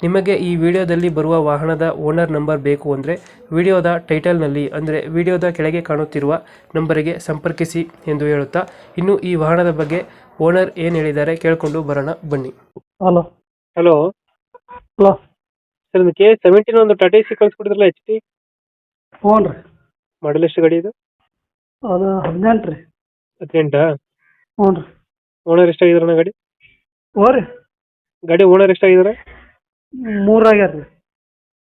ನಿಮಗೆ ಈ ವಿಡಿಯೋದಲ್ಲಿ ಬರುವ ವಾಹನದ ಓನರ್ ನಂಬರ್ ಬೇಕು ಅಂದರೆ ವಿಡಿಯೋದ ಟೈಟಲ್ನಲ್ಲಿ ಅಂದರೆ ವಿಡಿಯೋದ ಕೆಳಗೆ ಕಾಣುತ್ತಿರುವ ನಂಬರಿಗೆ ಸಂಪರ್ಕಿಸಿ ಎಂದು ಹೇಳುತ್ತಾ ಇನ್ನು ಈ ವಾಹನದ ಬಗ್ಗೆ ಓನರ್ ಏನು ಹೇಳಿದ್ದಾರೆ ಕೇಳಿಕೊಂಡು ಬರೋಣ ಬನ್ನಿ. ಹಲೋ. ಹಲೋ. ಹಲೋ. ಸರ್ ಒಂದು ಕೆ ಸೆವೆಂಟೀನ್ ಒಂದು ಟಾಟಾ ಸಿ ಕಳಿಸ್ಕೊಡಿದ್ರಲ್ಲ ಎಚ್ ಟಿ ಹ್ಞೂ ರೀ. ಮಾಡಲ್ ಎಷ್ಟು ಗಾಡಿ ಇದು? ಅದು ಹದಿನೆಂಟು ರೀ. ಹದಿನೆಂಟಾ? ಹ್ಞೂ ರೀ. ಓನರ್ ಎಷ್ಟಾಗಿದಾರಣ ಗಾಡಿ? ಹ್ಞೂ ರೀ. ಗಾಡಿ ಓನರ್ ಎಷ್ಟಾಗಿದ್ದಾರೆ? ಮೂರು ಆಗ್ಯಾರ ರೀ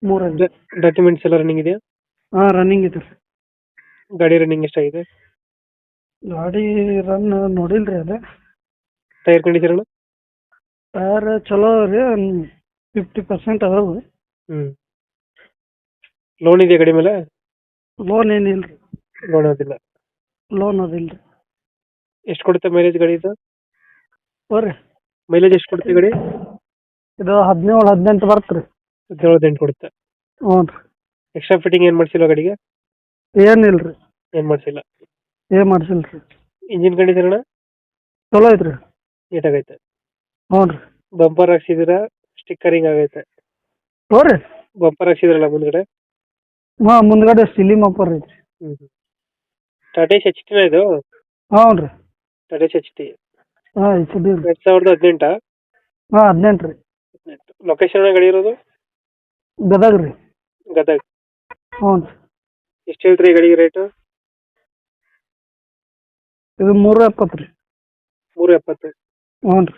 ಮೂರು ಆಗ್ಯಾರ ಡಾಕ್ಯುಮೆಂಟ್ಸ್ ಎಲ್ಲ ರನ್ನಿಂಗ್ ಇದೆಯಾ? ಹಾಂ ರನ್ನಿಂಗ್ ಇದೆ ರೀ. ಗಾಡಿ ರನ್ನಿಂಗ್ ಎಷ್ಟಾಗಿದೆ? ಗಾಡಿ ರನ್ ನೋಡಿಲ್ಲ ರೀ ಅದು ಟೈರ್ ಕಂಡೀಷನ್ ಟೈರ್ ಚಲೋ ರೀ ಫಿಫ್ಟಿ ಪರ್ಸೆಂಟ್ ಅದಾವೆ ರೀ. ಹ್ಞೂ ಲೋನ್ ಇದೆಯಾ ಗಾಡಿ ಮೇಲೆ? ಲೋನ್ ಏನಿಲ್ಲ ರೀ ಲೋನ್ ಅದಿಲ್ಲ. ಲೋನ್ ಅದಿಲ್ಲ ರೀ ಎಷ್ಟು ಕೊಡುತ್ತೆ ಮೈಲೇಜ್ ಗಾಡಿ ಇದು? ಬರ್ರಿ. ಮೈಲೇಜ್ ಎಷ್ಟು ಕೊಡುತ್ತೆ ಗಾಡಿ? ಇದು ಹದಿನೇಳು ಹದಿನೆಂಟು ಬರುತ್ತೆ ರೀ ಹದಿನೇಳು ಹದಿನೆಂಟು ಕೊಡುತ್ತೆ. ಹ್ಞೂ ರೀ. ಎಕ್ಸ್ಟ್ರಾ ಫಿಟ್ಟಿಂಗ್ ಏನು ಮಾಡಿಸಿಲ್ಲ ಗಾಡಿಗೆ? ಏನಿಲ್ಲ ರೀ. ಏನು ಮಾಡಿಸಿಲ್ಲ? ಏನು ಮಾಡ್ಸಿಲ್ಲ ರೀ. ಇಂಜಿನ್ ಕಂಡೀಷನ್ ಅಣ್ಣ? ಚಲೋ ಐತ್ರಿ. ನೀಟಾಗೈತೆ. ಹ್ಞೂ ರೀ. ಬಂಪರ್ ಹಾಕ್ಸಿದ್ದೀರಾ ಸ್ಟಿಕ್ಕರಿಂಗ್ ಆಗೈತೆ. ಹ್ಞೂ ರೀ. ಬಂಪರ್ ಹಾಕ್ಸಿದ್ರಲ್ಲ ಮುಂದ್ಗಡೆ? ಹಾಂ ಮುಂದ್ಗಡೆ ಸಿಲಿಂ ಬಂಪರ್ ಐತ್ರಿ. ಹ್ಞೂ ಟಾಟೇಶ್ ಎಚ್ ಟಿನ ಇದು? ಹ್ಞೂ ರೀ. ಟಾಟೇಶ್ ಎಚ್ ಟಿ ಹಾಂ ಎಚ್ ಡಿ ರೀ. ಎರಡು ಸಾವಿರದ ಹದಿನೆಂಟಾ? ಹಾಂ ಹದಿನೆಂಟು ರೀ. ಲೊಕೇಶನ್ ಗಾಡಿ ಇರೋದು? ಗದಗ ರೀ. ಗದಗ. ಹ್ಞೂ ರೀ. ಎಷ್ಟು ಹೇಳ್ತೀರಿ ಗಾಡಿಗೆ ರೇಟು ಇದು ಮೂರು ಎಪ್ಪತ್ತು ರೀ. ಮೂರು ಎಪ್ಪತ್ತು. ಹ್ಞೂ ರೀ.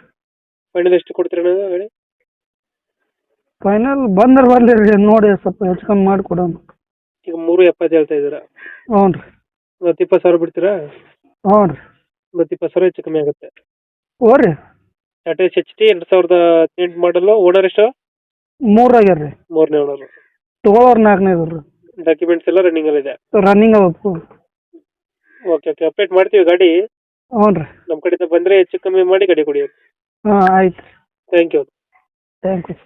ಫೈನಲ್ ಎಷ್ಟು ಕೊಡ್ತೀರಿ ಅಣ್ಣ ಗಾಡಿ? ಫೈನಲ್ ಬಂದ್ರೆ ಬರಲಿ ರೀ ನೋಡಿ ಸ್ವಲ್ಪ ಹೆಚ್ಚು ಕಮ್ಮಿ ಮಾಡಿ ಕೊಡೋಣ. ಈಗ ಮೂರು ಎಪ್ಪತ್ತು ಹೇಳ್ತಾ ಇದ್ದೀರಾ? ಹ್ಞೂ ರೀ. ಒಂದು ಇಪ್ಪತ್ತು ಸಾವಿರ ಬಿಡ್ತೀರಾ? ಹ್ಞೂ ರೀ. ಒಂದು ಇಪ್ಪತ್ತು ಸಾವಿರ ಹೆಚ್ಚು ಕಮ್ಮಿ ಆಗುತ್ತೆ. ಹ್ಞೂ ರೀ. ಟಾಟೇಶ್ ಎಚ್ ಟಿ ಎರಡು ಸಾವಿರದ ಹದಿನೆಂಟು ಮಾಡಲು ಓನರ್ ಎಷ್ಟು? ಮೂರ್ ಆಗ್ಯಾರ ರೀ ಮೂರನೇ ಓನರ್ ತೊಗೊಳೋರು ನಾಲ್ಕನೇದು ರೀ ಡಾಕ್ಯುಮೆಂಟ್ಸ್ ಎಲ್ಲ ಇದೆ? ರನ್ನಿಂಗ್ ಅವ ಓಕೆ ಓಕೆ ಅಪ್ಡೇಟ್ ಮಾಡ್ತೀವಿ ಗಾಡಿ? ಹ್ಞೂ ರೀ. ನಮ್ಮ ಕಡೆಯಿಂದ ಬಂದ್ರೆ ಹೆಚ್ಚು ಕಮ್ಮಿ ಮಾಡಿ ಗಾಡಿ ಕೊಡಿ. ಹಾಂ ಆಯ್ತು. Thank you thank you